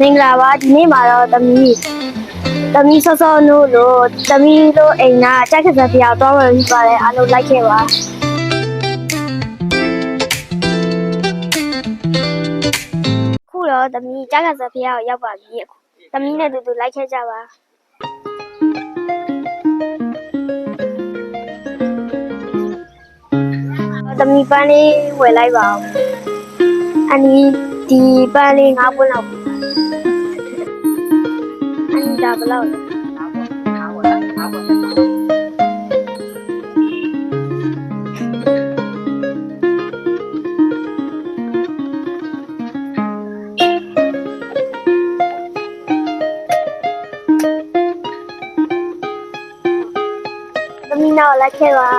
မင်္ဂလာပါဒီနေ့မှာတော့သမီးသမီးစောစောနို့လို့သမီးတို့အိမ်ကကြိုက်ကစားပြတော့ဝယ်ပြီးပါတယ်အားလုံးလိုက်ခဲ့ပါခုတော့သမီးကြိုက်ကစားပြကိုရောက်ပါပြီအခုသမီးနဲ့တူတူလိုက်ခဲ့ကြပါသမီးပန်းလေးဝယ်လိုက်ပါဦးအန်ဒီဒီပန်းလေးငါးပွင့်လောက် အန်ဒီဒါဘယ်လောက်လဲသမီးနောက်လိုက်ခဲ့ပါ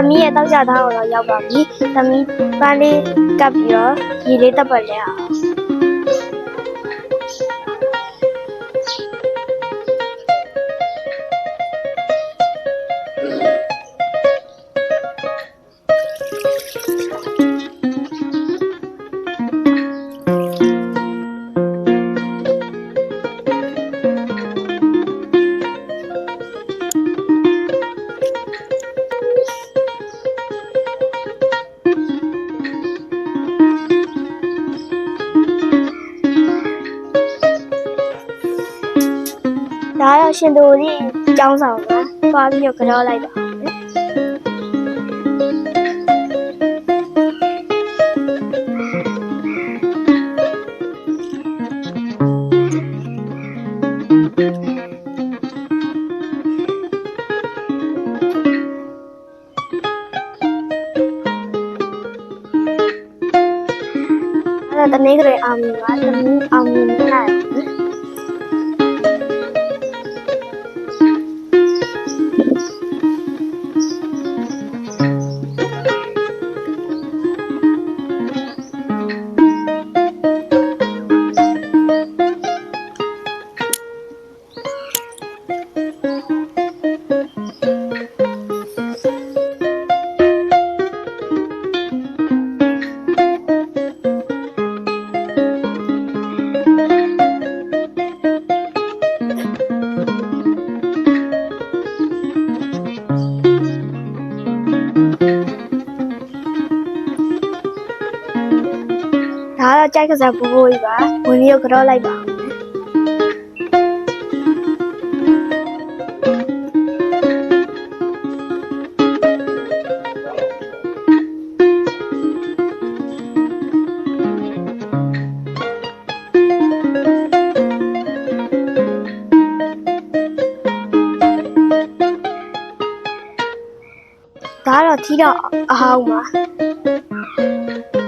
သမီးရဲ့တောက်ကြသားကိုတော့ရောက်ပါပြီသမီးပန်းလေးကပ်ပြီးတော့ရေလေးတက်ပတ်လဲအောင် ရှင်တို့ကြီးကျောင်းဆောင်ပါသွားပြီးတော့ကြောလိုက်ပါအဲ့ဒါတနေ့ကလေးအောင်မြင်ပါတမီးအောင်မြင်နို ဒါကတော့ကြိုက်ကစားပူပူကြီးပါဝင်ပြီးတော့ကြောလိုက်ပါဒါကတော့ထီကြီးတော့အဟောင်းပါ။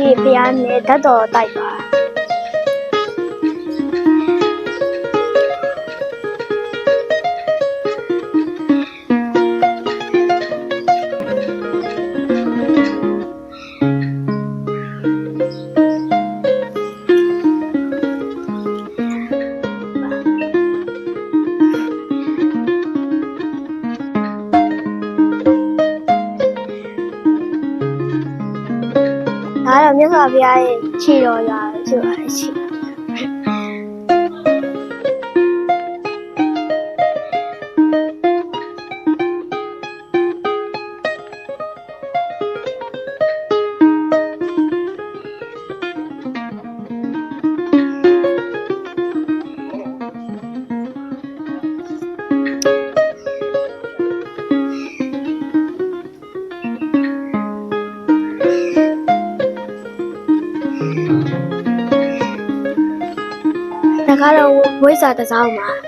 ရောက်စုတော့ဒီဖျားနဲ့ဓာတ်တော်တိုက်ပါ။ ဒါတော့မြတ်စွာဘုရားရဲ့ခြေတော်ရာ ဖြစ်ပါတယ်ရှိ။ဒါကတော့ဝိဇ္ဇာတစ်စောင်းပါ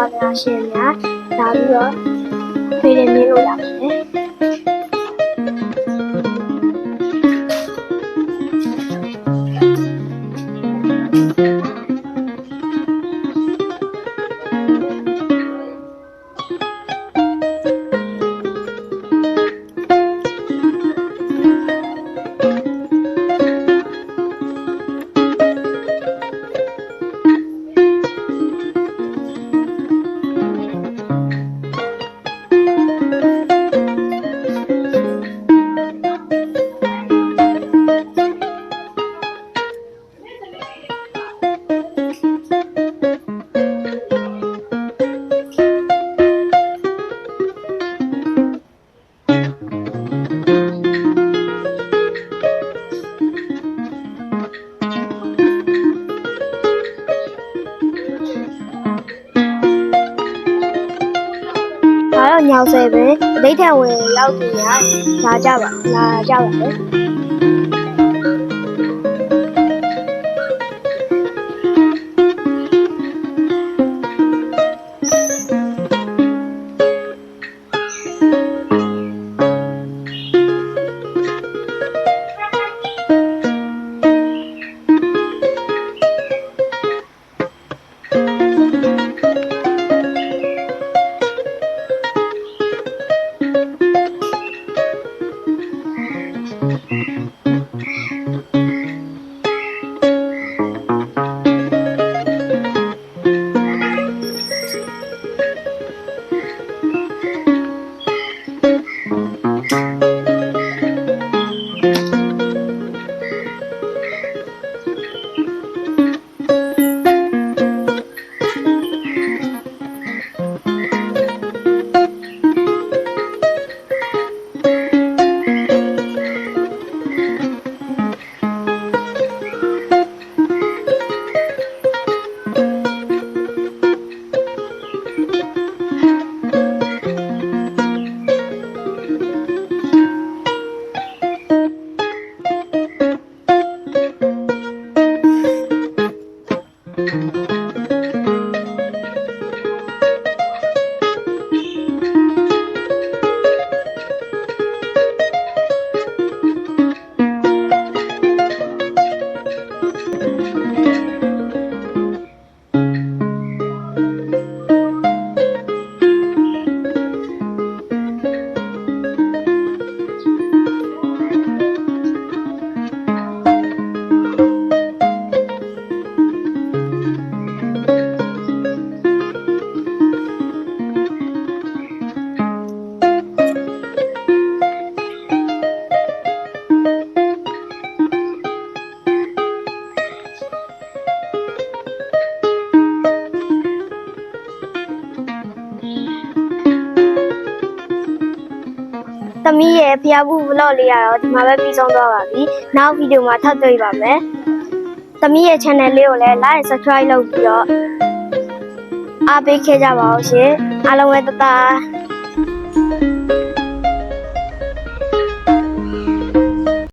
ဝါဒနာရှင်များလာပြီးတော့ဖေးလေးမင်းလို့ရပါတယ် ညောင်ဆယ်ပဲအဋိဌံဝင်ရောက်သူများလာကြပါလာကြပါမ ယ် မီးရဲ့ဖျားဘူး vlog လေးကတော့ဒီမှာပဲပြီးဆုံးသွားပါပြီ။နောက်ဗီဒီယိုမှာထပ်တွေ့ပါမယ်။သမီးရဲ့ channel လေးကိုလည်း like subscribe လုပ်ပြီးတော့အားပေးခဲ့ကြပါဦးရှင်။အားလုံးပဲတသား